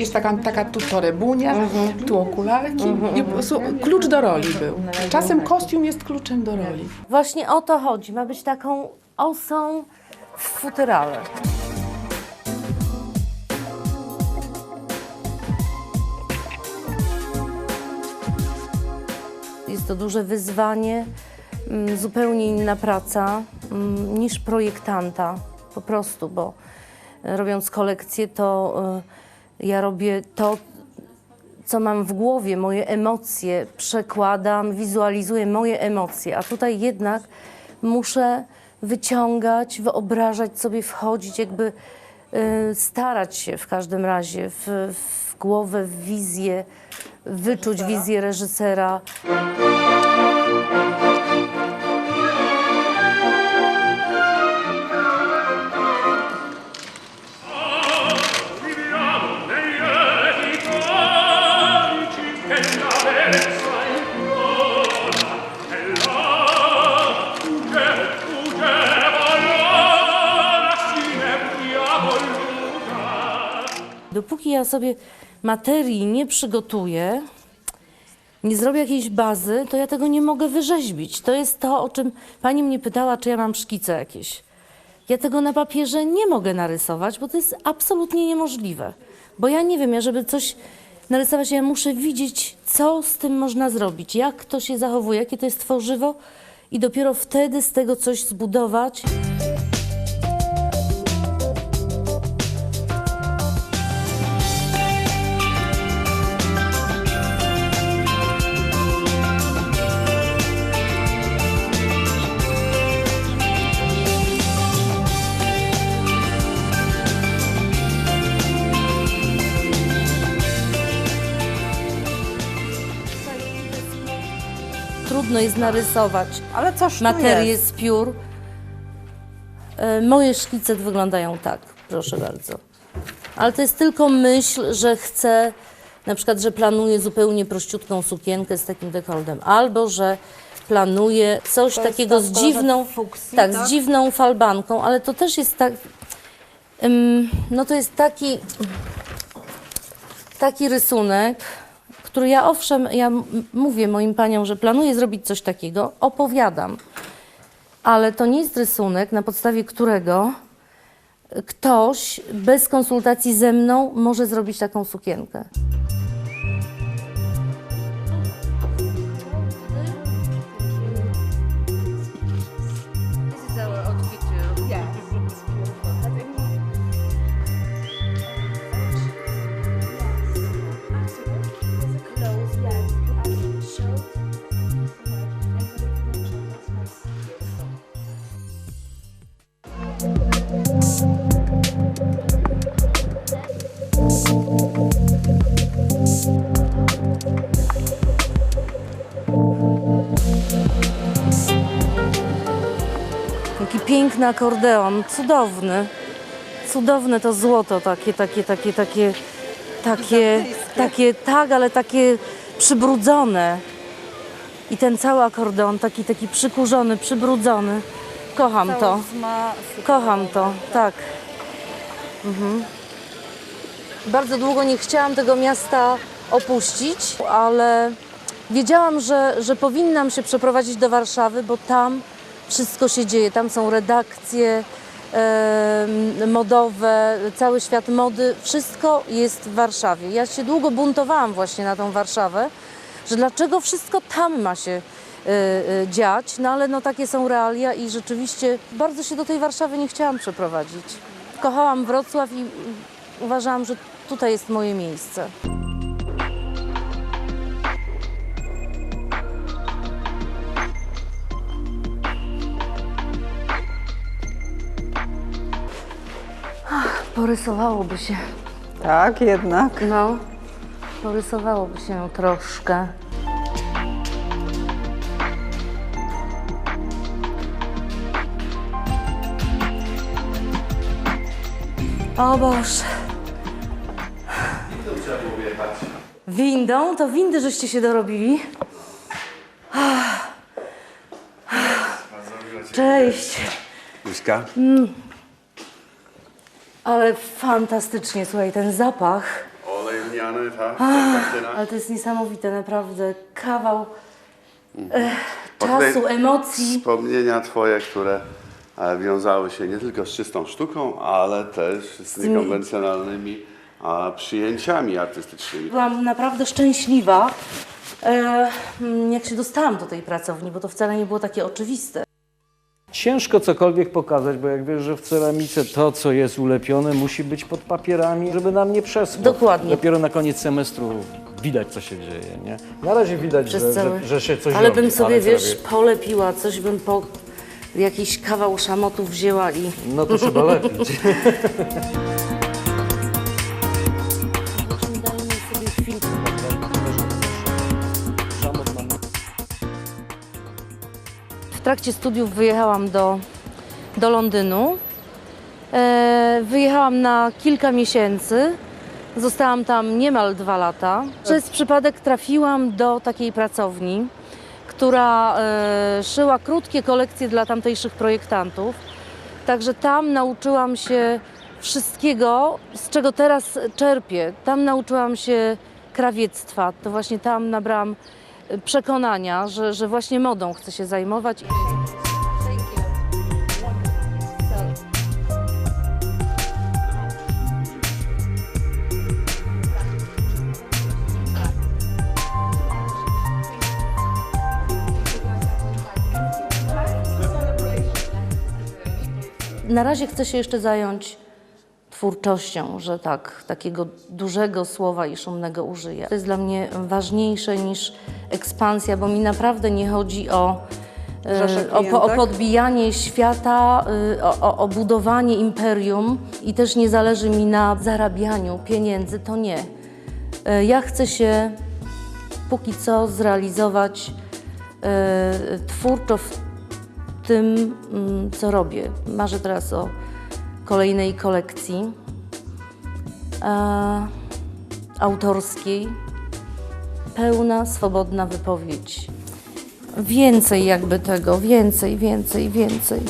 jest taka, taka tu torebunia, tu okularki. I po prostu klucz do roli był. Czasem kostium jest kluczem do roli. Właśnie o to chodzi. Ma być taką osą w futerale. Jest to duże wyzwanie, mm, zupełnie inna praca mm, niż projektanta, po prostu, bo e, robiąc kolekcję, to e, ja robię to, co mam w głowie, moje emocje, przekładam, wizualizuję moje emocje, a tutaj jednak muszę wyciągać, wyobrażać sobie, wchodzić, jakby y, starać się w każdym razie w, w głowę, w wizję, wyczuć wizję reżysera. Ja sobie materii nie przygotuję, nie zrobię jakiejś bazy, to ja tego nie mogę wyrzeźbić. To jest to, o czym pani mnie pytała, czy ja mam szkice jakieś. Ja tego na papierze nie mogę narysować, bo to jest absolutnie niemożliwe. Bo ja nie wiem, ja żeby coś narysować, ja muszę widzieć, co z tym można zrobić, jak to się zachowuje, jakie to jest tworzywo i dopiero wtedy z tego coś zbudować. Trudno jest narysować Ale coś materię jest. z piór. E, Moje szkice wyglądają tak, proszę bardzo. Ale to jest tylko myśl, że chcę, na przykład, że planuję zupełnie prościutką sukienkę z takim dekoltem, albo że planuję coś To jest takiego ta z kolor dziwną, fuksji, tak, tak? z dziwną falbanką, ale to też jest tak, ym, no to jest taki, taki rysunek, który ja owszem, ja mówię moim paniom, że planuję zrobić coś takiego, opowiadam, ale to nie jest rysunek, na podstawie którego ktoś bez konsultacji ze mną może zrobić taką sukienkę. Taki piękny akordeon, cudowny. Cudowne to złoto, takie, takie, takie, takie, takie, takie, tak, ale takie przybrudzone. I ten cały akordeon, taki, taki przykurzony, przybrudzony. Kocham to. Kocham to, tak. Mhm. Bardzo długo nie chciałam tego miasta opuścić, ale wiedziałam, że, że powinnam się przeprowadzić do Warszawy, bo tam wszystko się dzieje. Tam są redakcje em, modowe, cały świat mody. Wszystko jest w Warszawie. Ja się długo buntowałam właśnie na tą Warszawę, że dlaczego wszystko tam ma się y, y, dziać, no ale no takie są realia i rzeczywiście bardzo się do tej Warszawy nie chciałam przeprowadzić. Kochałam Wrocław i uważałam, że tutaj jest moje miejsce. Porysowałoby się. Tak, jednak. No, porysowałoby się troszkę. O Boże. Windą? To windy żeście się dorobili? Cześć. Juśka? Ale fantastycznie, słuchaj, ten zapach. Olej wspomniany, tak? Ale to jest niesamowite, naprawdę. Kawał e, czasu, emocji. Wspomnienia twoje, które e, wiązały się nie tylko z czystą sztuką, ale też z niekonwencjonalnymi a, przyjęciami artystycznymi. Byłam naprawdę szczęśliwa, e, jak się dostałam do tej pracowni, bo to wcale nie było takie oczywiste. Ciężko cokolwiek pokazać, bo jak wiesz, że w ceramice to, co jest ulepione, musi być pod papierami, żeby nam nie przeschło. Dokładnie. Dopiero na koniec semestru widać, co się dzieje, nie? Na razie widać, Przez że, że, że się coś Ale robi. bym sobie, co wiesz, polepiła, coś bym po jakiś kawał szamotów wzięła i... No to trzeba lepić. W trakcie studiów wyjechałam do, do Londynu. E, wyjechałam na kilka miesięcy. Zostałam tam niemal dwa lata. Przez przypadek trafiłam do takiej pracowni, która e, szyła krótkie kolekcje dla tamtejszych projektantów. Także tam nauczyłam się wszystkiego, z czego teraz czerpię. Tam nauczyłam się krawiectwa. To właśnie tam nabrałam przekonania, że, że właśnie modą chcę się zajmować. Na razie chcę się jeszcze zająć twórczością, że tak, takiego dużego słowa i szumnego użyję. To jest dla mnie ważniejsze niż ekspansja, bo mi naprawdę nie chodzi o, e, o, po- o klientek? podbijanie świata, y, o, o, o budowanie imperium i też nie zależy mi na zarabianiu pieniędzy, to nie. E, Ja chcę się póki co zrealizować e, twórczo w tym, mm, co robię. Marzę teraz o kolejnej kolekcji e, autorskiej, pełna, swobodna wypowiedź. Więcej jakby tego, więcej, więcej, więcej.